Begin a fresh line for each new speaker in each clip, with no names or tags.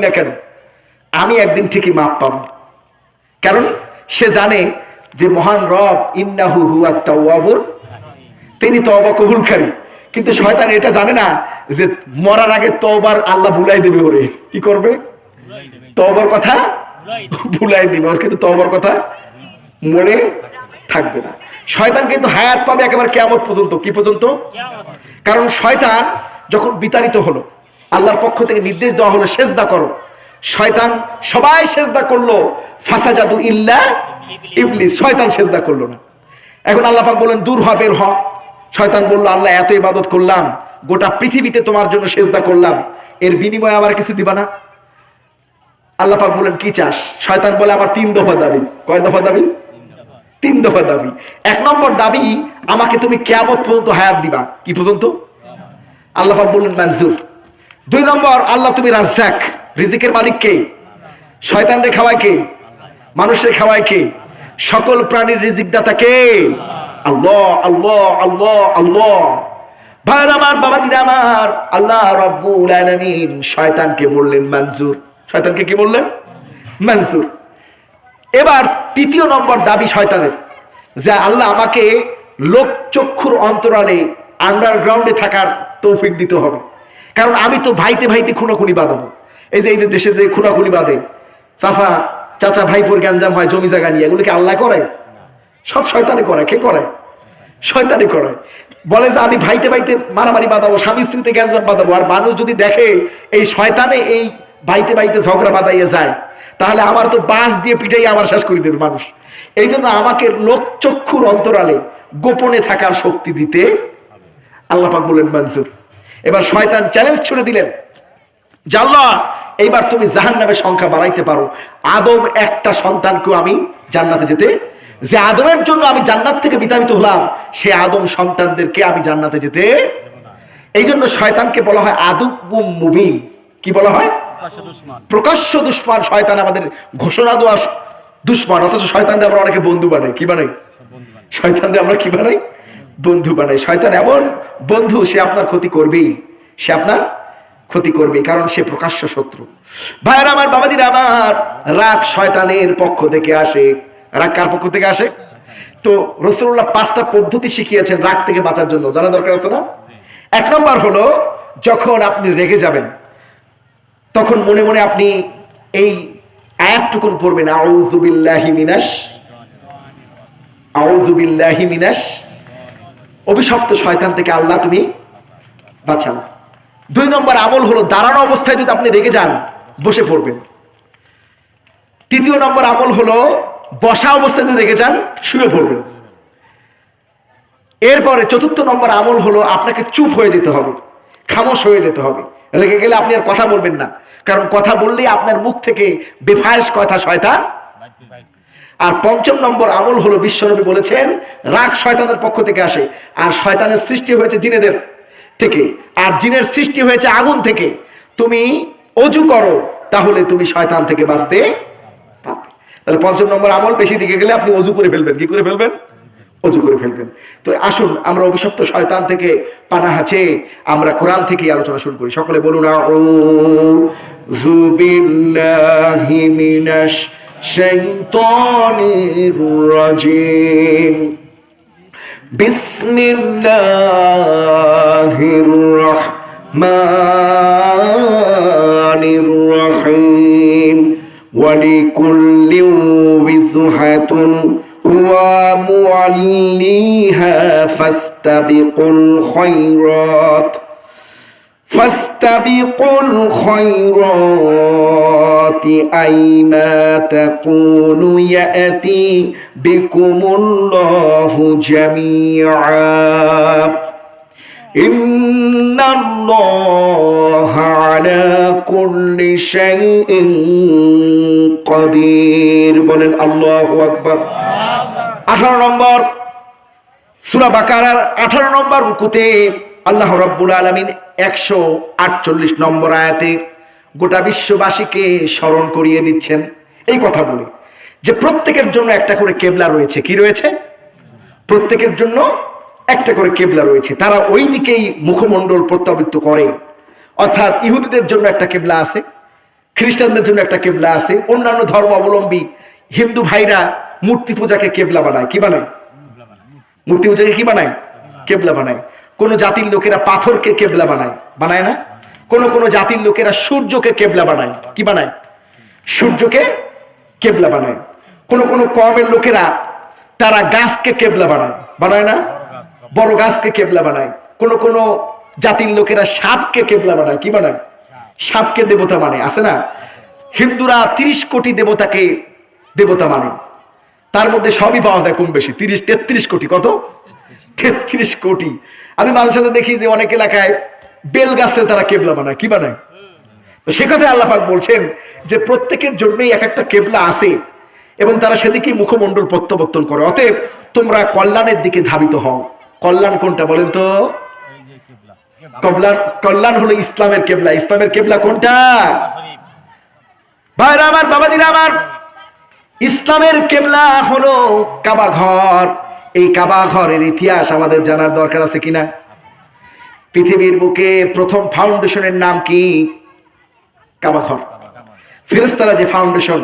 না কেন? আমি একদিন ঠিকই মাপ পাবো। কারণ সে জানে যে মহান রব ইন্নাহু হুয়া তাওয়াবুর। তিনি তওবা কবুলকারী। কিন্তু শয়তান এটা জানে না যে মরার আগে তওবার আল্লাহ ভুলাই দেবে ওরে। কি করবে? তওবার কথা ভুলাই দিবে। ওর কিন্তু তওবার কথা মনে থাকবে না। শয়তান কিন্তু হায়াত পাবে একেবারে কেয়ামত পর্যন্ত। কি পর্যন্ত? কারণ শয়তান যখন বিতাড়িত হলো আল্লাহর পক্ষ থেকে নির্দেশ দেওয়া হলো, সেজদা করো। শয়তান সবাই সেজদা করল ফাঁসা জাদু ইল্লা ইবলিস, শয়তান সেজদা করল না। এখন আল্লাহ পাক বলেন দূর হ বের হ শয়তান বলল, আল্লাহ, এত ইবাদত করলাম, গোটা পৃথিবীতে তোমার জন্য সেজদা করলাম, এর বিনিময়ে আমার কিছু দিবা না? আল্লাহ পাক বলেন কি চাস? শয়তান বলে, আমার তিন দফা দাবি। কয় দফা দাবি? তিন দফা দাবি। এক নম্বর দাবি, আমাকে তুমি কেয়ামত পর্যন্ত হায়াত দিবা। কি পর্যন্ত? আল্লাহ পাক বললেন মঞ্জুর দুই নম্বর, আল্লাহ তুমি রাজ্জাক। রিজিকের মালিক কে? শয়তান রে খাওয়ায় কে? মানুষের খাওয়ায় কে? সকল প্রাণীর রিজিক দাতা কে? আল্লাহ আল্লাহ আল্লাহ আল্লাহ। ভাইয়ের আমার, বাবাজিরা আমার, আল্লাহ রব্বুল আলামিন শয়তানকে বললেন মঞ্জুর। শয়তানকে কি বললেন? মঞ্জুর। এবার তৃতীয় নম্বর দাবি শয়তানের। যে আল্লাহ আমাকে লোক চক্ষুর অন্তরালে আন্ডারগ্রাউন্ডে থাকার তৌফিক দিতে হবে। কারণ আমি তো ভাইতে ভাইতে খুনাখুনি বাঁধাবো। এই যে এই যে দেশে যে খুনাখুনি বাঁধে, চাচা চাচা ভাইপোর গ্যাঞ্জাম হয়, জমি জায়গা নিয়ে, এগুলো কি আল্লাহ করে? সব শয়তানি করে, কে করে? শয়তানি করে। বলে যে আমি ভাইতে ভাইতে মারামারি বাঁধাবো, স্বামী স্ত্রীতে গ্যাঞ্জাম বাঁধাবো, আর মানুষ যদি দেখে এই শয়তানে এই ভাইতে ভাইতে ঝগড়া বাঁধাইয়ে যায়, তাহলে আমার তো বাঁশ দিয়ে পিটাই আমার শেষ করে দেবে মানুষ। এই জন্য আমাকে লোক চক্ষুর অন্তরালে গোপনে থাকার শক্তি দিতে আল্লাহ পাক বললেন মনসুর। এবার শয়তান চ্যালেঞ্জ ছুড়ে দিলেন। জাল্লা এইবার তুমি জাহান নামের সংখ্যা বাড়াইতে পারো। আদম একটা সন্তানকেও আমি জান্নাতে যেতে যে আদমের জন্য আমি জান্নাত থেকে বিতাড়িত হলাম সে আদম সন্তানদেরকে আমি জান্নাতে যেতে এই জন্য শয়তানকে বলা হয় আদব মুবিন। কি বলা হয়? প্রকাশ্য দুশ্মন। শয়তান আমাদের ঘোষণা দেওয়া দুশ্মন অথচ শয়তানরে আমরা অনেকে বন্ধু বানাই কি বানাই? শয়তানরে আমরা কি বানাই? বন্ধু বানায়। শয়তান এমন বন্ধু, সে আপনার ক্ষতি করবেই। সে আপনার ক্ষতি করবে কারণ সে প্রকাশ্য শত্রু। ভাইয়ের, আমার বাবাজির, আমার রাগ শয়তানের পক্ষ থেকে আসে। রাগ কার পক্ষ থেকে আসে? তো রসুল্লাহ পাঁচটা পদ্ধতি শিখিয়েছেন রাগ থেকে বাঁচার জন্য। জানা দরকার আছে না? এক নম্বর হলো, যখন আপনি রেগে যাবেন, তখন মনে মনে আপনি এই আয়াতটুকুন পড়বেন আউজুবিল্লাহি মিনাস আউজুবিল্লাহি মিনাস অভিশপ্ত শয়তান থেকে আল্লাহ তুমি বাঁচাও। দুই নম্বর আমল হলো দাঁড়ানো অবস্থায় যদি আপনি রেগে যান, বসে পড়বেন। তৃতীয় নম্বর আমল হলো বসা অবস্থায় যদি রেগে যান, শুয়ে পড়বেন। এরপরে চতুর্থ নম্বর আমল হলো আপনাকে চুপ হয়ে যেতে হবে, খামোশ হয়ে যেতে হবে। রেগে গেলে আপনি আর কথা বলবেন না, কারণ কথা বললেই আপনার মুখ থেকে বেফায়স কথা শয়তান আর পঞ্চম নম্বর আমল হলো বিশ্বনবী বলেছেন, রাগ শয়তানের পক্ষ থেকে আসে, আর শয়তানের সৃষ্টি হয়েছে জিনেদের থেকে, আর জিনের সৃষ্টি হয়েছে আগুন থেকে। তুমি অজু করো, তাহলে তুমি শয়তান থেকে বাঁচতে পারবে। তাহলে পঞ্চম নম্বর আমল বেশি দিকে গেলে আপনি অজু করে ফেলবেন। কি করে ফেলবেন? অজু করে ফেলবেন। তো আসুন, আমরা অভিশপ্ত শয়তান থেকে পানা হাছে আমরা কোরআন থেকেই আলোচনা শুরু করি। সকলে বলুন, আউযু বিল্লাহি মিনাশ الشيطان الرجيم بسم الله الرحمن الرحيم ولكل وزحة هو معليها فاستبقوا الخيرات فاستبقوا الخيرات أيما تكونوا يأتي بكم الله جميعا إن الله على كل شيء قدير বলেন আল্লাহু আকবার 18 নম্বর সূরা বাকারার 18 নম্বর রুকুতে আল্লাহ রাব্বুল আলামিন 148 নম্বর আয়াতে গোটা বিশ্ববাসীকে স্মরণ করিয়ে দিচ্ছেন। এই কথা বলে, যে প্রত্যেকের জন্য একটা করে কেবলা রয়েছে। কি রয়েছে? প্রত্যেকের জন্য একটা করে কেবলা রয়েছে। তারা ওই দিকেই মুখমণ্ডল প্রত্যাবৃত্ত করে। অর্থাৎ ইহুদিদের জন্য একটা কেবলা আছে, খ্রিস্টানদের জন্য একটা কেবলা আছে, অন্যান্য ধর্ম অবলম্বী হিন্দু ভাইরা মূর্তি পূজাকে কেবলা বানায়। কি বানায়? মূর্তি পূজাকে কি বানায়? কেবলা বানায়। কোন জাতির লোকেরা পাথরকে কেবলা বানায়। বানায় না? কোন কোন জাতির লোকেরা সূর্যকে কেবলা বানায়। কি বানায়? সূর্যকে কেবলা বানায়। কোন কোন কমের লোকেরা তারা গাছকে কেবলা বানায়। বানায় না? বড় গাছকে কেবলা বানায়। কোন কোন জাতির লোকেরা সাপকে কেবলা বানায়। কি বানায়? সাপকে দেবতা মানে আছে না? হিন্দুরা তিরিশ কোটি দেবতাকে দেবতা মানে। তার মধ্যে সবই পাওয়া যায় কম বেশি। তিরিশ, তেত্রিশ কোটি। কত? তেত্রিশ কোটি। আমি মাঝে সাথে দেখি যে অনেক এলাকায় বেল গাছের তারা কেবলা বানায়। কি বানায়? সে কথায় আল্লাহাক বলছেন যে প্রত্যেকের জন্যই এক একটা কেবলা আছে এবং তারা সেদিকে মুখমণ্ডল প্রত্যাবর্তন করে। অতএব তোমরা কল্যাণের দিকে ধাবিত হও। কল্যাণ কোনটা বলেন তো? কল্যাণ কল্যাণ হলো ইসলামের কেবলা। ইসলামের কেবলা কোনটা? ভাইরা আমার, বাবাজিরা আমার। ইসলামের কেবলা হলো কাবা ঘর। এই কাবা ঘরের ইতিহাস আমাদের জানার দরকার আছে কিনা? পৃথিবীর বুকে প্রথম ফাউন্ডেশনের নাম কি? কাবা ঘর। যে ফাউন্ডেশন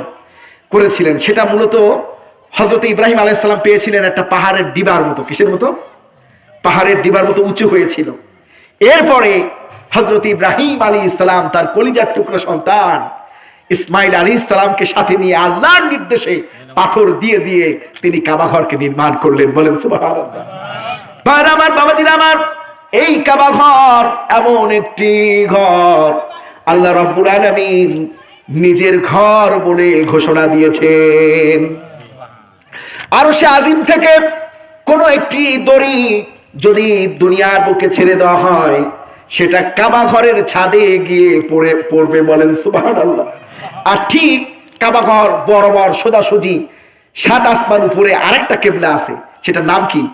করেছিলেন, সেটা মূলত হজরত ইব্রাহিম আলাইসাল্লাম পেয়েছিলেন একটা পাহাড়ের ডিবার মতো। কিসের মতো? পাহাড়ের ডিবার মতো উঁচু হয়েছিল। এরপরে হজরত ইব্রাহিম আলী ইসলাম তার কলিজার টুকরো সন্তান ইসমাইল আলী ইসলামকে সাথে নিয়ে আল্লাহর নির্দেশে পাথর দিয়ে দিয়ে তিনি কাবাঘরকে নির্মাণ করলেন। বলেন ভাইরা আমার, বাবাজিরা আমার, এই কাবাঘর এমন একটি ঘর। আল্লাহ রব্বুল আলামিন নিজের ঘর বলে ঘোষণা দিয়েছেন। আরও সে আজিম থেকে কোনো একটি দড়ি যদি দুনিয়ার বুকে ছেড়ে দেওয়া হয়, সেটা কাবা ঘরের ছাদে গিয়ে পড়ে, পড়বে বলেন সুবাহান আল্লাহ আর ঠিক কাবা ঘর বরাবর সোজাসুজি সাত আসমান উপরে আরেকটা কেবলা আছে সেটার নাম কি?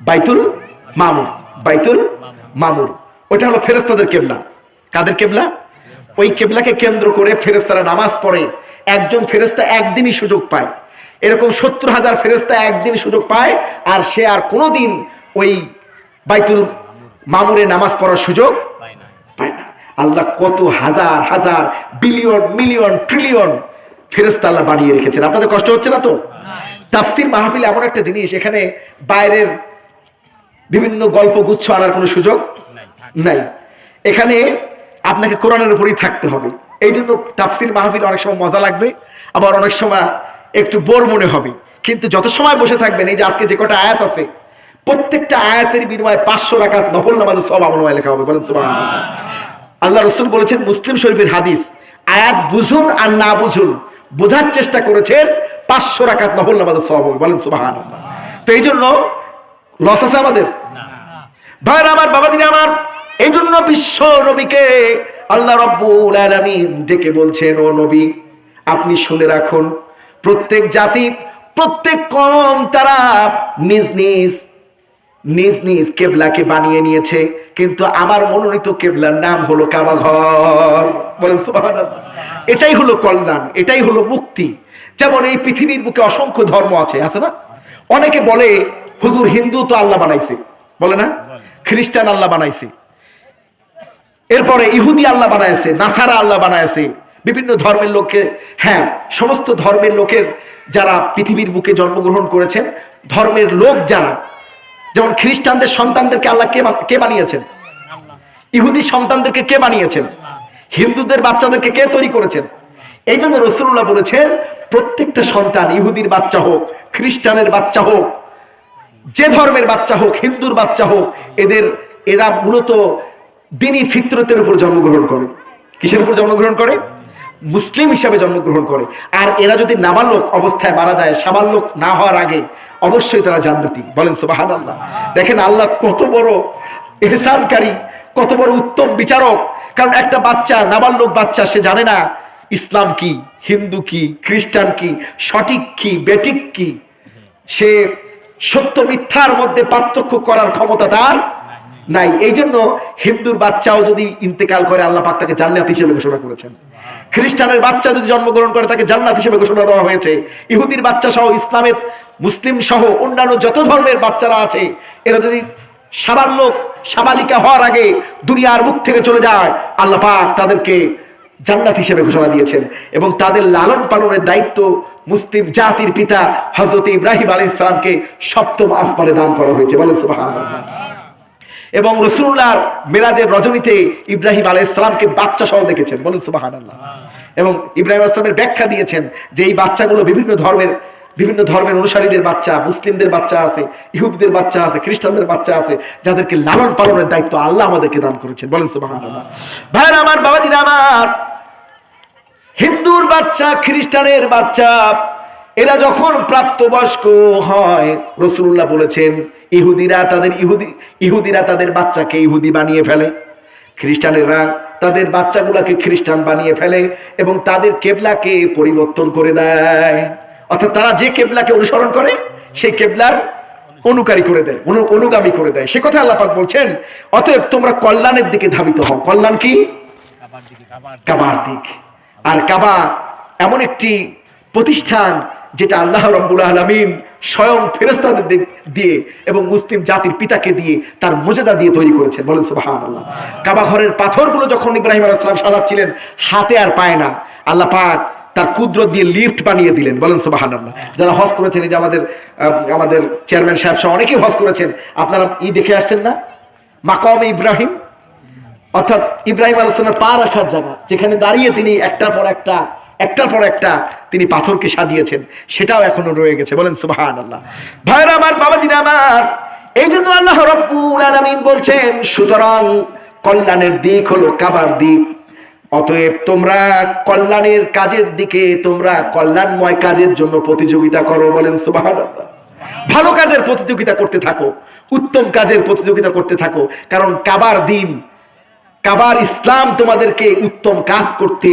বাইতুল মামুর। বাইতুল মামুর। ওটা হলো ফেরেস্তাদের কেবলা। কাদের কেবলা? ওই কেবলাকে কেন্দ্র করে ফেরেস্তারা নামাজ পড়ে। একজন ফেরেস্তা একদিনই সুযোগ পায়। এরকম সত্তর হাজার ফেরেস্তা একদিন সুযোগ পায় আর সে আর কোনোদিন ওই বাইতুল মামুরে নামাজ পড়ার সুযোগ পায় না। আল্লাহ কত হাজার হাজার, বিলিয়ন, মিলিয়ন ট্রিলিয়ন ফেরেস্তা আল্লাহ বানিয়ে রেখেছেন। আপনাদের কষ্ট হচ্ছে না তো? তাফসির মাহফিল এমন একটা জিনিস, এখানে বাইরের বিভিন্ন গল্প গুচ্ছ আনার কোনো সুযোগ নাই। এখানে আপনাকে কোরআনের উপরেই থাকতে হবে। এই জন্য তাফসির মাহফিল অনেক সময় মজা লাগবে, আবার অনেক সময় একটু বোর মনে হবে। কিন্তু যত সময় বসে থাকবেন, এই যে আজকে যে কটা আয়াত আছে, প্রত্যেকটা আয়াতের বিনিময়ে পাঁচশো রাকাত নফল নামাজে সব আমলমায় লেখা হবে। বলেন সুবহান আল্লাহ রসুল বলেছেন মুসলিম শরীফের হাদিস আয়াত বুঝুন আর না বুঝুন বোঝার চেষ্টা করেছেন পাঁচশো রাকাত নফল নামাজে সব হবে। বলেন সুবহান তো এই জন্য লস আছে আমাদের? ভাইরা আমার বাবা দিনে আমার এই জন্য বিশ্ব নবীকে আল্লাহ রব্বুল আলামিন ডেকে বলছেন ও নবী আপনি শুনে রাখুন প্রত্যেক জাতি প্রত্যেক কম তারা নিজ নিজ নিজ নিজ কেবলাকে বানিয়ে নিয়েছে, কিন্তু আমার মনোনীত কেবলার নাম হলো কাবা ঘর বলেন এটাই হলো কল্যাণ, এটাই হলো মুক্তি। যেমন এই পৃথিবীর বুকে অসংখ্য ধর্ম আছে আছে না? অনেকে বলে, হুজুর, হিন্দু তো আল্লাহ বানাইছে। বলে না? খ্রিস্টান আল্লাহ বানাইছে। এরপরে ইহুদি আল্লাহ বানাইছে, নাসারা আল্লাহ বানাইছে। বিভিন্ন ধর্মের লোককে হ্যাঁ সমস্ত ধর্মের লোকের যারা পৃথিবীর বুকে জন্মগ্রহণ করেছেন, ধর্মের লোক যারা যেমন খ্রিস্টানদের সন্তানদেরকে আল্লাহ কে কে বানিয়েছেন? ইহুদি সন্তানদেরকে কে বানিয়েছেন? হিন্দুদের বাচ্চাদেরকে কে তৈরি করেছেন? এই জন্য রসুল্লাহ বলেছেন, প্রত্যেকটা সন্তান ইহুদির বাচ্চা হোক, খ্রিস্টানের বাচ্চা হোক, যে ধর্মের বাচ্চা হোক, হিন্দুর বাচ্চা হোক, এদের, এরা মূলত দিনই ফিতরতের উপর জন্মগ্রহণ করে। কিসের উপর জন্মগ্রহণ করে? মুসলিম হিসাবে জন্মগ্রহণ করে। আর এরা যদি নাবালক অবস্থায় মারা যায় সাবালক না হওয়ার আগে অবশ্যই তারা জান্নাতি। বলেন সুবাহান আল্লাহ দেখেন আল্লাহ কত বড় এহসানকারী, কত বড় উত্তম বিচারক। কারণ একটা বাচ্চা নাবালক বাচ্চা, সে জানে না ইসলাম কি, হিন্দু কি, খ্রিস্টান কি, সঠিক কি বেটিক কি। সে সত্য মিথ্যার মধ্যে পার্থক্য করার ক্ষমতা তার নাই। এই জন্য হিন্দুর বাচ্চাও যদি ইন্তেকাল করে, আল্লাহ পাক তাকে জান্নাত হিসেবে ঘোষণা করেছেন। খ্রিস্টানের বাচ্চা যদি জন্মগ্রহণ করে, তাকে জান্নাত হিসেবে ঘোষণা দেওয়া হয়েছে। ইহুদির বাচ্চা সহ ইসলামের মুসলিম সহ অন্যান্য যত ধর্মের বাচ্চারা আছে, এরা যদি সাবাল্যক সাবালিকা হওয়ার আগে দুনিয়ার মুখ থেকে চলে যায়, আল্লাহ পাক তাদেরকে জান্নাত হিসেবে ঘোষণা দিয়েছেন। এবং তাদের লালন পালনের দায়িত্ব মুসলিম জাতির পিতা হজরত ইব্রাহিম আলী ইসলামকে সপ্তম আসমানে দান করা হয়েছে। বলেন সুবহানাল্লাহ। এবং রসুল্লাহর মেরাজের রজনীতে ইব্রাহিম আলাই ইসলামকে বাচ্চা সহ দেখেছেন। বলেন সুবাহান এবং ইব্রাহিম আসলামের ব্যাখ্যা দিয়েছেন যে এই বাচ্চাগুলো বিভিন্ন ধর্মের বিভিন্ন ধর্মের অনুসারীদের বাচ্চা, মুসলিমদের বাচ্চা আছে, ইহুদিদের বাচ্চা আছে, খ্রিস্টানদের বাচ্চা আছে, যাদেরকে লালন পালনের দায়িত্ব আল্লাহ আমাদেরকে দান করেছেন। বলেন সুবাহান ভাইয়ের আমার, বাবাজির আমার, হিন্দুর বাচ্চা, খ্রিস্টানের বাচ্চা, এরা যখন প্রাপ্তবয়স্ক হয় রসুল্লাহ বলেছেন ইহুদিরা তাদের ইহুদি ইহুদিরা তাদের বাচ্চাকে ইহুদি বানিয়ে ফেলে। খ্রিস্টানেরা তাদের বাচ্চাগুলাকে খ্রিস্টান বানিয়ে ফেলে এবং তাদের কেবলাকে পরিবর্তন করে দেয়। অর্থাৎ তারা যে কেবলাকে অনুসরণ করে সেই কেবলার অনুকারী করে দেয় অনু- অনুগামী করে দেয়। সে কথা আল্লাপাক বলছেন অতএব তোমরা কল্যাণের দিকে ধাবিত হও। কল্যাণ কি? কাবার দিক। আর কাবা এমন একটি প্রতিষ্ঠান যেটা আল্লাহ রব্বুল আলমিন স্বয়ং ফেরেস্তাদের দিয়ে এবং মুসলিম জাতির পিতাকে দিয়ে তার মর্যাদা দিয়ে তৈরি করেছেন। বলেন সুবাহান আল্লাহ কাবা ঘরের পাথরগুলো যখন ইব্রাহিম আলাইসালাম সাজাচ্ছিলেন, হাতে আর পায় না। আল্লাহ পাক তার কুদরত দিয়ে লিফট বানিয়ে দিলেন। বলেন সুবাহান আল্লাহ যারা হজ করেছেন, এই যে আমাদের আমাদের চেয়ারম্যান সাহেব সহ অনেকেই হজ করেছেন, আপনারা ই দেখে আসছেন না? মাকম ইব্রাহিম, অর্থাৎ ইব্রাহিম আলাইসলামের পা রাখার জায়গা, যেখানে দাঁড়িয়ে তিনি একটার পর একটা একটার পর একটা তিনি পাথরকে সাজিয়েছেন, সেটাও এখনও রয়ে গেছে। বলেন সুবাহান আল্লাহ ভাইরা আমার বাবাজিরা আমার এই জন্য আল্লাহ আলামিন বলছেন, সুতরাং কল্যাণের দিক হলো কাবার দিক। অতএব তোমরা কল্যাণের কাজের দিকে, তোমরা কল্যাণময় কাজের জন্য প্রতিযোগিতা করো, বলেন আল্লাহ ভালো কাজের প্রতিযোগিতা করতে থাকো, উত্তম কাজের প্রতিযোগিতা করতে থাকো, কারণ কাবার দিন, কাবার ইসলাম তোমাদেরকে উত্তম কাজ করতে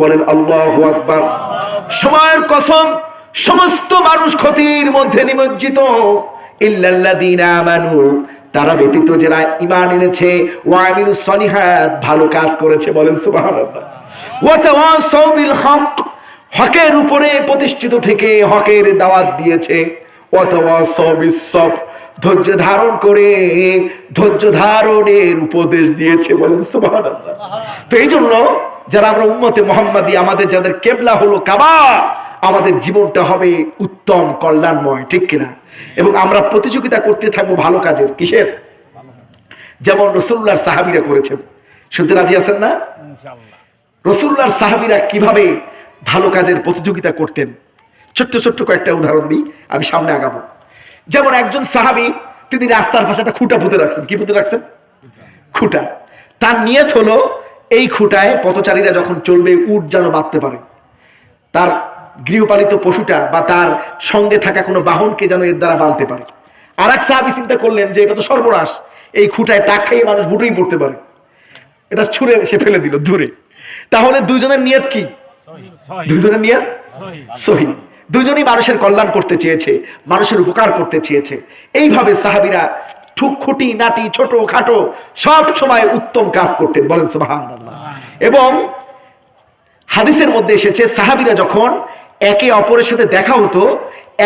বলেন সময়ের কসম, সমস্ত মানুষ ক্ষতির মধ্যে নিমজ্জিত। ইল্লাল্লাযীনা আমানু, তারা ব্যতীত যারা ঈমান এনেছে, ওয়া আমিলুস সলিহাত, ভালো কাজ করেছে, বলেন সুবহানাল্লাহ। ওয়া বিল হক হকের উপরে প্রতিষ্ঠিত থেকে হকের দাওয়াত দিয়েছে। ওয়া বিস সবর ধৈর্য ধারণ করে ধৈর্য ধারণের উপদেশ দিয়েছে বলেন তো এই জন্য যারা আমরা উম্মতে মোহাম্মদী আমাদের যাদের কেবলা হলো কাবা আমাদের জীবনটা হবে উত্তম কল্যাণময় ঠিক কিনা? এবং আমরা প্রতিযোগিতা করতে থাকব ভালো কাজের কিসের? যেমন রসুল্লাহর সাহাবিরা করেছেন। শুনতে রাজি আছেন না? রসুল্লাহর সাহাবিরা কীভাবে ভালো কাজের প্রতিযোগিতা করতেন? ছোট্ট ছোট্ট কয়েকটা উদাহরণ দিই আমি সামনে আগাবো। যেমন একজন সাহাবি তিনি রাস্তার পাশে একটা খুঁটা পুঁতে রাখছেন। কি পুঁতে রাখছেন? খুঁটা। তার নিয়ত হলো এই খুঁটায় পথচারীরা যখন চলবে উট যেন বাঁধতে পারে। তার গৃহপালিত পশুটা বা তার সঙ্গে থাকা কোনো বাহনকে যেন এর দ্বারা বাঁধতে পারে। আর এক সাহাবি চিন্তা করলেন যে এটা তো সর্বনাশ। এই খুঁটায় টাক খাইয়ে মানুষ বুটেই পড়তে পারে। এটা ছুঁড়ে সে ফেলে দিল দূরে। তাহলে দুজনের নিয়ত কি? দুজনের নিয়ত? সহি। দুজনই মানুষের কল্যাণ করতে চেয়েছে, মানুষের উপকার করতে চেয়েছে। এইভাবে সাহাবিরা ঠুক খুঁটি, নাটি, ছোট, খাটো, সব সময় উত্তম কাজ করতেন, বলেন এবং হাদিসের মধ্যে এসেছে, সাহাবিরা যখন একে অপরের সাথে দেখা হতো,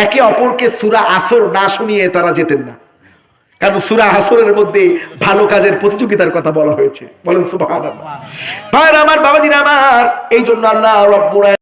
একে অপরকে সুরা আসর না শুনিয়ে তারা যেতেন না। কারণ সুরা আসরের মধ্যে ভালো কাজের প্রতিযোগিতার কথা বলা হয়েছে, বলেন ভাইরা আমার, বাবাজিরা আমার এই জন্য আল্লাহ রব্বুল